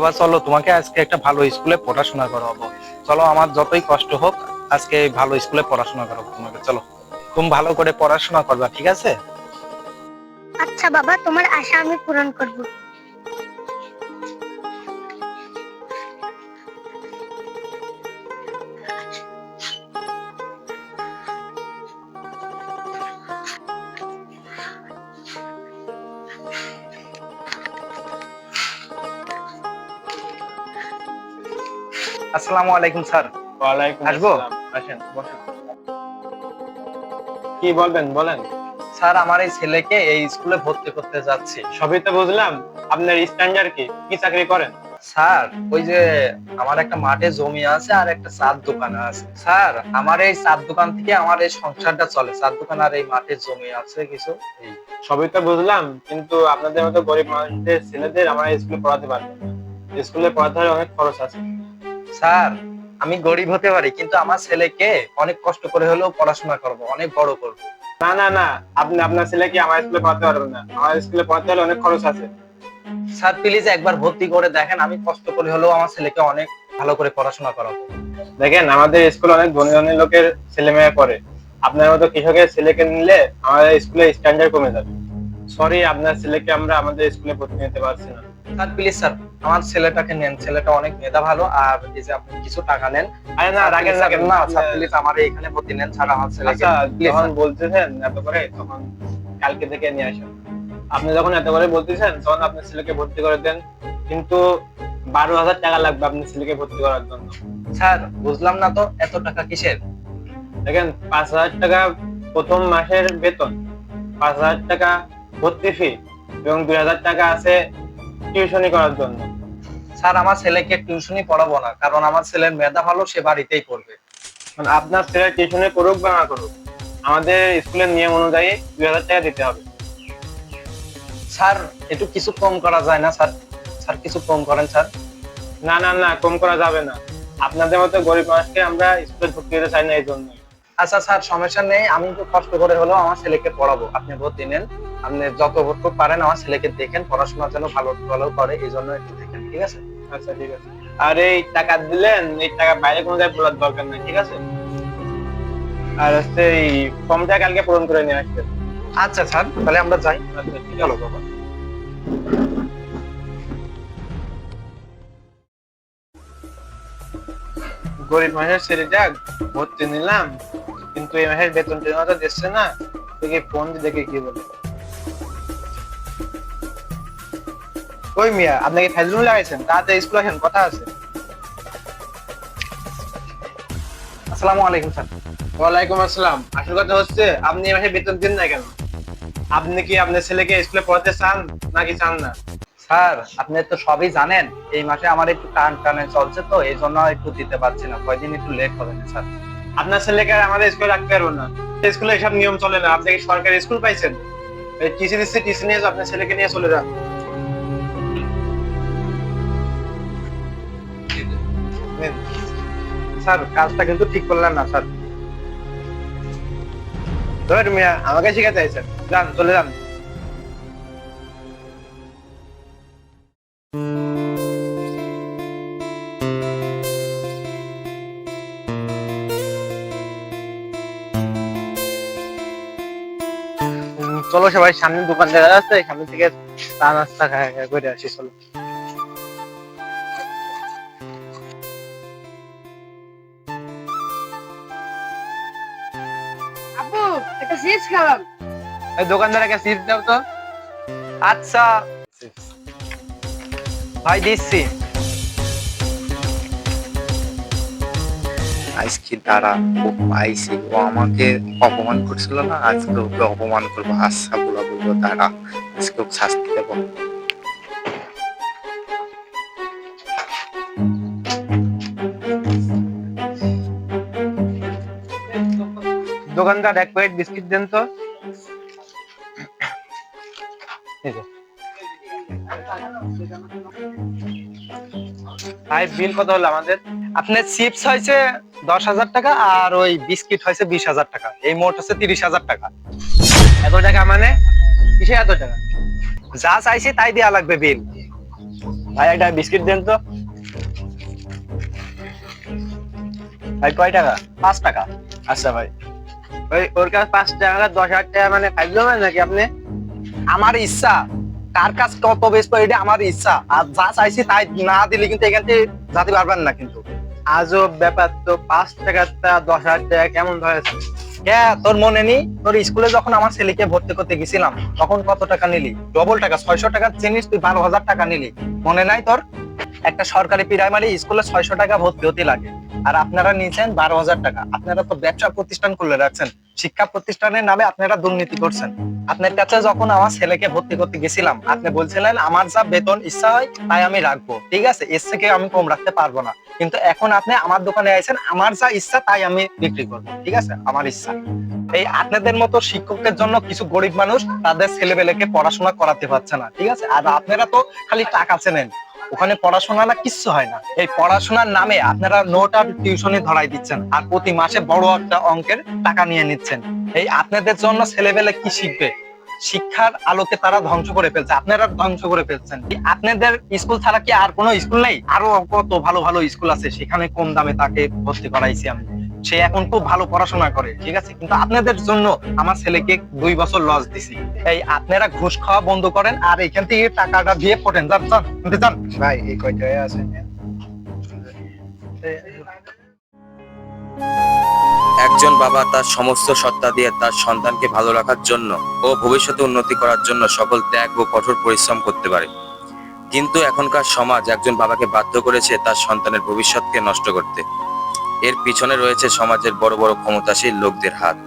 বাবা, চলো তোমাকে আজকে একটা ভালো স্কুলে পড়াশোনা করাবো। চলো, আমার যতই কষ্ট হোক, আজকে ভালো স্কুলে পড়াশোনা করাবো তোমাকে। চলো তুমি ভালো করে পড়াশোনা করবা, ঠিক আছে? আচ্ছা বাবা, তোমার আশা আমি পূরণ করব। আসসালামু আলাইকুম স্যার। ওয়ালাইকুম আসব? আসেন বসেন। কি বলবেন বলেন। স্যার আমার এই ছেলেকে এই স্কুলে ভর্তি করতে যাচ্ছি। সবই তো বুঝলাম। আপনার স্ট্যান্ডার্ড কি? কি চাকরি করেন? স্যার ওই যে আমার একটা মাঠে জমি আছে আর একটা চার দোকান আছে। স্যার আমার এই চার দোকান থেকে আমার এই সংসারটা চলে। চার দোকান আর এই মাঠে জমি আছে কিছু। সবই তো বুঝলাম। কিন্তু আপনাদের মতো গরিব মানুষদের ছেলেদের আমরা স্কুলে পড়াতে পারব না। স্কুলে পড়াতে হলে অনেক খরচ আছে। স্যার আমি গরিব হতে পারি কিন্তু আমার ছেলেকে অনেক কষ্ট করে হলেও পড়াশোনা করব অনেক বড় করব। না না না আপনি আপনার ছেলেকে আমার স্কুলে পড়াতে পারবেন না। আমার স্কুলে পড়াতে হলে অনেক খরচ আছে। স্যার প্লিজ একবার ভর্তি করে দেখেন আমি কষ্ট করে হলেও আমার ছেলেকে অনেক ভালো করে পড়াশোনা করাবো। দেখেন আমাদের স্কুলে অনেক ধনী ধনী লোকের ছেলে মেয়ে পড়ে। আপনার মতো কৃষকের ছেলেকে নিলে আমাদের স্কুলে স্ট্যান্ডার্ড কমে যাবে। সরি আপনার ছেলেকে আমরা আমাদের স্কুলে ভর্তি নিতে পারছি না। স্যার প্লিজ স্যার আমার ছেলেটাকে নেন ছেলেটা অনেক মেধা ভালো আর এই যে আপনি কিছু টাকা নেন আরে না স্যার প্লিজ আমার এখানে ভর্তি নেন ছাড়া আমার ছেলেকে আচ্ছা যখন বলতেছেন এত করে তখন কালকে থেকে নিয়ে আসেন। আপনি যখন এত করে বলতেছেন তখন আপনার ছেলেকে ভর্তি করে দেন কিন্তু বারো হাজার টাকা লাগবে আপনার ছেলেকে ভর্তি করার জন্য। স্যার বুঝলাম না তো এত টাকা কিসের? দেখেন পাঁচ হাজার টাকা প্রথম মাসের বেতন পাঁচ হাজার টাকা ভর্তি ফি এবং দুই হাজার টাকা আছে টিউশনি করার জন্য। স্যার আমার ছেলেকে টিউশনই পড়াবো না কারণ আমার ছেলের মেধা ভালো সে বাড়িতেই পড়বে। মানে আপনার ছেলে টিউশনি করুক বা না করুক আমাদের স্কুলের নিয়ম অনুযায়ী দুই হাজার টাকা দিতে হবে। স্যার একটু কিছু কম করা যায় না স্যার? স্যার কিছু কম করেন স্যার? না না না কম করা যাবে না। আপনাদের মতো গরিব মানুষকে আমরা স্কুলে ভর্তি দিতে চাই না এই জন্য আচ্ছা স্যার সমস্যা নেই আমি একটু কষ্ট করে হলেও আমার ছেলেকে পড়াবো। আপনি ভর্তি নেন। আপনি যত ভর্তি পারেন আমার ছেলেকে দেখেন পড়াশোনা যেন ভালো ভালো করে এই জন্য একটু দেখেন ঠিক আছে? আচ্ছা ঠিক আছে। আর এই টাকা দিলেন এই টাকা বাইরে কোনো জায়গায় বলার দরকার নেই ঠিক আছে? আর হচ্ছে এই ফর্মটা কালকে পূরণ করে নিয়ে আসবেন। আচ্ছা স্যার তাহলে আমরা যাই। আচ্ছা ঠিক চলো আছে বাবা। গরিব মানুষের ছেলেটা ভর্তি নিলাম কিন্তু এই মাসের বেতন টেতন তো দিচ্ছে না দেখি ফোন দেখে কি বলে। ওই মিয়া আপনাকে লাগাইছেন তাতে স্কুল আসেন কথা আছে। আসসালামু আলাইকুম স্যার। ওয়ালাইকুম আসসালাম। আসল কথা হচ্ছে আপনি এই মাসে বেতন দিন না কেন? আপনি কি আপনার ছেলেকে স্কুলে পড়াতে চান নাকি চান না? স্যার আপনি তো সবই জানেন এই মাসে আমার একটু টান টানে চলছে তো এই জন্য একটু দিতে পারছি না কয়দিন একটু লেট হবে না স্যার। আপনার ছেলেকে আমাদের স্কুলে রাখতে পারব না। স্কুলে এসব নিয়ম চলে না আপনি কি সরকারি স্কুল পাইছেন? টিসি দিচ্ছে টিসি নিয়ে আপনার ছেলেকে নিয়ে চলে যান। নিন। স্যার, কাজটা কিন্তু ঠিক করলেন না, স্যার। ধর মিয়া, আমাকে শিখাতে চাইছেন যান, চলে যান। চলো সবাই, সামনে দোকান দেখা যাচ্ছে সামনে থেকে চা নাস্তা খায় করে আসি, চলো। আপু চিপস ওই দোকানদার একটা চিপস দাও তো। আচ্ছা। ভাই দিচ্ছি। আজকে তারা ও পাইছে। ও আমাকে অপমান করছিল না? আজকে ওকে অপমান করব। আচ্ছা বলা বলব তারা। আজকে ওকে শাস্তি দেবো। দোকানদার এক প্লেট বিস্কিট দেন তো। ভাই বিল কত হলো আমাদের? আপনার চিপস হয়েছে দশ হাজার টাকা আর ওই বিস্কিট হয়েছে বিশ হাজার টাকা। এই মোট হচ্ছে তিরিশ হাজার টাকা। এত টাকা মানে? কিসে এত টাকা? যা চাইছি তাই দেওয়া লাগবে বিল ভাই, একটা বিস্কিট দেন তো। ভাই, কয় টাকা? পাঁচ টাকা। আচ্ছা ভাই। ওই ওর কাছে পাঁচ টাকা দশ হাজার টাকা মানে ফাইভ দেবেন নাকি আপনি? আমার ইচ্ছা কার কাছ কত বেচবো এটা আমার ইচ্ছা। আর যা চাইছি তাই না দিলে কিন্তু এখান থেকে যাতে পারবেন না কিন্তু। আজব ব্যাপার তো পাঁচ টাকাটা দশ হাজার টাকা কেমন ধরেছে হ্যাঁ তোর মনে নেই? তোর স্কুলে যখন আমার ছেলেকে ভর্তি করতে গেছিলাম তখন কত টাকা নিলি? ডবল টাকা ছয়শো টাকার জিনিস তুই বারো হাজার টাকা নিলি। মনে নাই তোর? একটা সরকারি প্রাইমারি স্কুলে ছয়শো টাকা ভর্তি হতে লাগে। আর আপনারা নিয়েছেন বারো হাজার টাকা। আপনারা তো ব্যবসা প্রতিষ্ঠান খুলে রাখছেন। শিক্ষা প্রতিষ্ঠানের নামে আপনারা দুর্নীতি করছেন। আপনার কাছে যখন আমার ছেলেকে ভর্তি করতে গেছিলাম, আপনি বলছিলেন, আমার যা বেতন ইচ্ছা হয়, তাই আমি রাখব। ঠিক আছে? এর থেকে আমি কম রাখতে পারব না। কিন্তু এখন আপনি আমার দোকানে আইছেন, আমার যা ইচ্ছা, তাই আমি বিক্রি করব। ঠিক আছে? আমার ইচ্ছা। এই আপনাদের মতো শিক্ষকের জন্য কিছু গরিব মানুষ তাদের ছেলেবেলেকে পড়াশোনা করাতে পারছে না। ঠিক আছে? আর আপনারা তো খালি টাকা চেনেন। ওখানে পড়াশোনা না কিচ্ছু হয় না। এই পড়াশোনার নামে আপনারা নোট আর টিউশনে ধরাই দিচ্ছেন আর প্রতি মাসে বড় একটা অঙ্কের টাকা নিয়ে নিচ্ছেন। এই আপনাদের জন্য ছেলেবেলে কি শিখবে? শিক্ষার আলোকে তারা ধ্বংস করে ফেলছে, আপনারা ধ্বংস করে ফেলছেন। আপনাদের স্কুল ছাড়া কি আর কোনো স্কুল নেই? আরও কত ভালো ভালো স্কুল আছে, সেখানে কম দামে তাকে ভর্তি করাইছি আমি? সে এখন খুব ভালো পড়াশোনা করে ঠিক আছে? কিন্তু আপনাদের জন্য আমার ছেলেকে দুই বছর লস দিছি। এই আপনারা ঘুষ খাওয়া বন্ধ করেন আর এখান থেকে টাকাটা দিয়ে পড়েন। যান যান শুনতে যান। ভাই এই কয়টায় আছে? একজন বাবা তার সমস্ত সত্তা দিয়ে তার সন্তানকে ভালো রাখার জন্য ও ভবিষ্যতে উন্নতি করার জন্য সকল ত্যাগ ও কঠোর পরিশ্রম করতে পারে। কিন্তু এখনকার সমাজ একজন বাবাকে বাধ্য করেছে তার সন্তানের ভবিষ্যৎকে নষ্ট করতে। এর পিছনে রয়েছে সমাজের বড় বড় ক্ষমতাশীল লোকদের হাত।